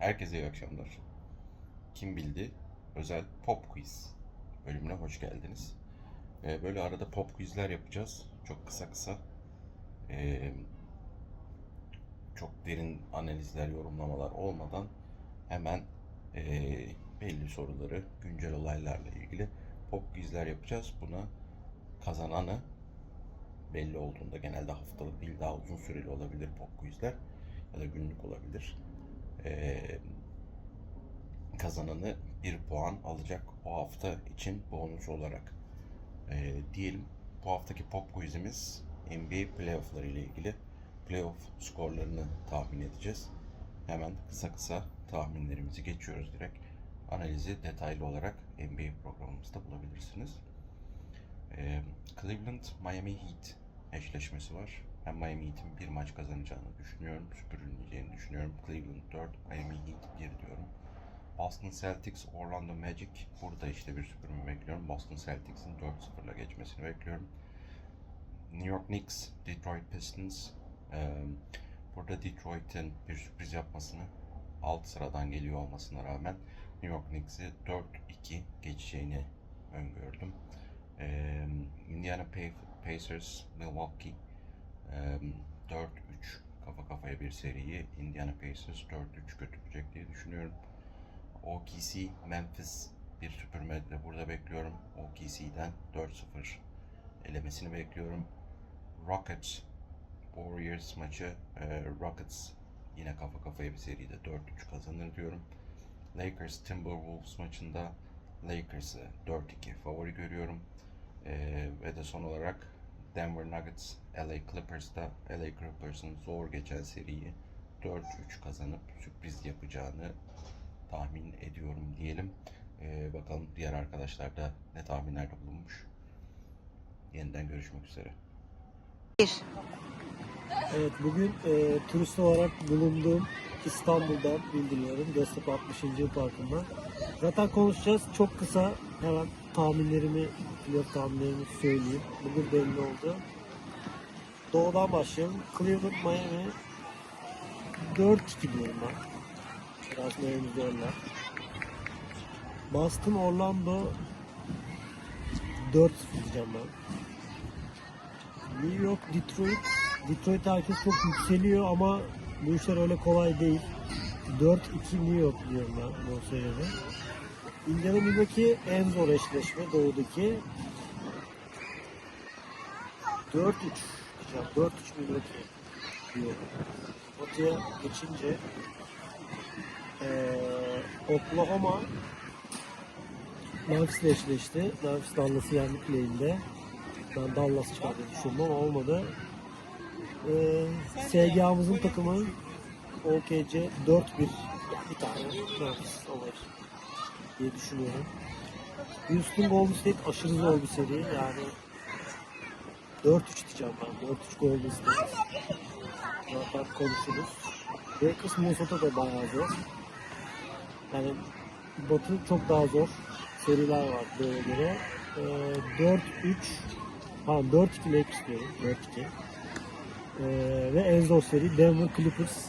Herkese iyi akşamlar. Kim bildi? Özel pop quiz bölümüne hoş geldiniz. Ee, böyle arada pop quizler yapacağız. Çok kısa kısa. Ee, çok derin analizler, yorumlamalar olmadan hemen ee, belli soruları, güncel olaylarla ilgili pop quizler yapacağız. Buna kazananı belli olduğunda genelde haftalık değil daha uzun süreli olabilir pop quizler ya da günlük olabilir. Ee, kazananı bir puan alacak o hafta için bonus olarak Ee, diyelim. Bu haftaki pop quizimiz NBA playoffları ile ilgili playoff skorlarını tahmin edeceğiz. Hemen kısa kısa tahminlerimizi geçiyoruz direkt. Analizi detaylı olarak NBA programımızda bulabilirsiniz. Ee, Cleveland Miami Heat eşleşmesi var. Ben Miami Heat'in bir maç kazanacağını düşünüyorum. Süpürülmeyeceğini düşünüyorum. Cleveland 4, Miami Heat 1 diyorum. Boston Celtics, Orlando Magic. Burada işte bir süpürme bekliyorum. Boston Celtics'in 4-0'la geçmesini bekliyorum. New York Knicks, Detroit Pistons. Burada Detroit'in bir sürpriz yapmasını alt sıradan geliyor olmasına rağmen New York Knicks'i 4-2 geçeceğini öngördüm. Indiana Pa- Pacers, Milwaukee ee, 4-3 kafa kafaya bir seriyi Indiana Pacers 4-3 götürecek diye düşünüyorum. OKC, Memphis bir süpürme burada bekliyorum. OKC'den 4-0 elemesini bekliyorum. Rockets, Warriors maçı e, Rockets yine kafa kafaya bir seride 4-3 kazanır diyorum. Lakers Timberwolves maçında Lakers'ı 4-2 favori görüyorum. E, ve de son olarak Denver Nuggets LA Clippers'ta LA Clippers'ın zor geçen seriyi 4-3 kazanıp sürpriz yapacağını tahmin ediyorum diyelim. Ee, bakalım diğer arkadaşlar da ne tahminlerde bulunmuş. Yeniden görüşmek üzere. Evet bugün e, turist olarak bulunduğum İstanbul'dan bildiriyorum. Göztepe 60. Yıl Parkı'ndan. Zaten konuşacağız. Çok kısa hemen tahminlerimi, pilot tahminlerimi söyleyeyim. Bugün belli oldu. Doğudan başlayalım. Cleveland, Miami 4-2 diyorum ben. Biraz Miami zorlar. Boston, Orlando 4 diyeceğim ben. New York, Detroit. Detroit herkes çok yükseliyor ama bu işler öyle kolay değil. 4-2 New York diyorum ben bu seride. Milwaukee en zor eşleşme doğudaki. 4-3 diyeceğim. 4-3 Milwaukee diyorum. Batıya geçince eee Oklahoma Memphis'le eşleşti. Memphis Dallas'ı yendi play'inde. Ben Dallas çıkar diye ama olmadı. Ee, SGA'mızın takımı OKC 4-1 bir tane Memphis alır diye düşünüyorum. Houston Golden State aşırı zor bir seri yani 4-3 diyeceğim ben. 4-3 Golden State. Zaten konuşuruz. Lakers Minnesota da bayağı zor. Yani Batı çok daha zor seriler var böyle göre. Ee, 4-3 Pardon 4-2 Lakers diyorum. 4-2. Ee, ve en zor seri Denver Clippers.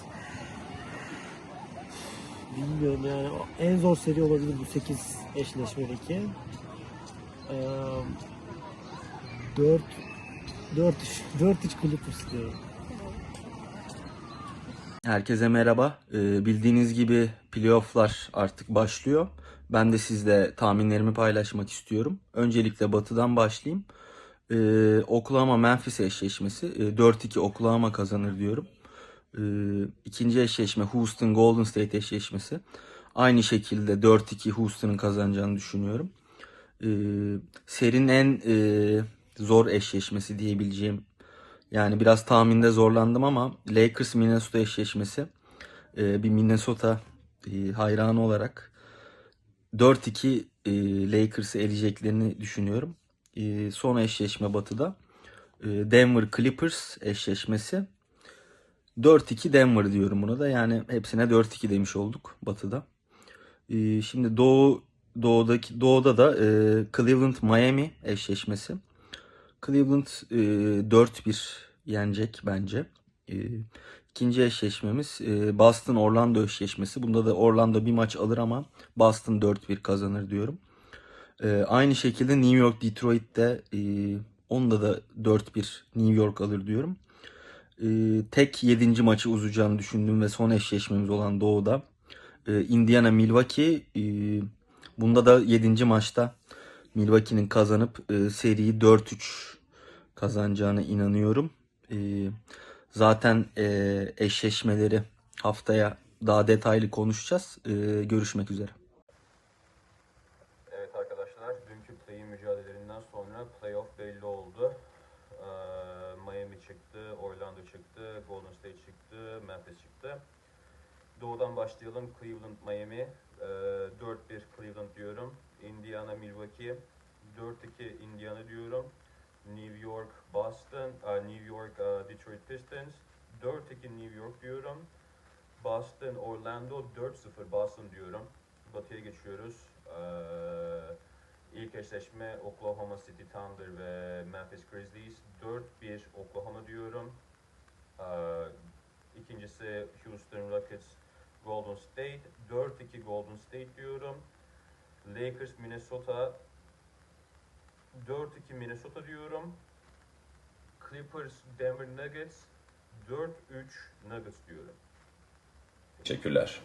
Bilmiyorum yani en zor seri olabilir bu 8 eşleşmedeki. Ee, 4 4 4 3 Clippers diyorum. Herkese merhaba. Ee, bildiğiniz gibi playofflar artık başlıyor. Ben de sizle tahminlerimi paylaşmak istiyorum. Öncelikle batıdan başlayayım. Ee, Oklahoma Memphis eşleşmesi. Ee, 4-2 Oklahoma kazanır diyorum. Ee, ikinci eşleşme Houston Golden State eşleşmesi. Aynı şekilde 4-2 Houston'ın kazanacağını düşünüyorum. Ee, serinin en e, zor eşleşmesi diyebileceğim yani biraz tahminde zorlandım ama Lakers Minnesota eşleşmesi e, bir Minnesota e, hayranı olarak 4-2 e, Lakers'ı eleyeceklerini düşünüyorum. E, son eşleşme batıda e, Denver Clippers eşleşmesi 4-2 Denver diyorum buna da yani hepsine 4-2 demiş olduk batıda. E, şimdi doğu doğudaki doğuda da e, Cleveland Miami eşleşmesi. Cleveland e, 4-1 yenecek bence. E, İkinci eşleşmemiz e, Boston Orlando eşleşmesi. Bunda da Orlando bir maç alır ama Boston 4-1 kazanır diyorum. E, aynı şekilde New York Detroit'te e, onda da 4-1 New York alır diyorum. E, tek 7. maçı uzayacağını düşündüğüm ve son eşleşmemiz olan Doğu'da e, Indiana Milwaukee e, bunda da 7. maçta Milwaukee'nin kazanıp seriyi 4-3 kazanacağına inanıyorum. Zaten eşleşmeleri haftaya daha detaylı konuşacağız. Görüşmek üzere. Evet arkadaşlar, dünkü play-in mücadelelerinden sonra playoff belli oldu. Ee, Miami çıktı, Orlando çıktı, Golden State çıktı, Memphis çıktı. Doğudan başlayalım. Cleveland, Miami. Ee, 4-1 Cleveland diyorum. Indiana, Milwaukee. 4-2 Indiana diyorum. New York, Boston, New York, Detroit Pistons. 4-2 New York diyorum. Boston, Orlando 4-0 Boston diyorum. Batı'ya geçiyoruz. Ee, ilk eşleşme Oklahoma City Thunder ve Memphis Grizzlies 4-1 Oklahoma diyorum. Ee, ikincisi Houston Rockets Golden State 4-2 Golden State diyorum. Lakers Minnesota 4-2 Minnesota diyorum. Clippers Denver Nuggets 4-3 Nuggets diyorum. Teşekkürler.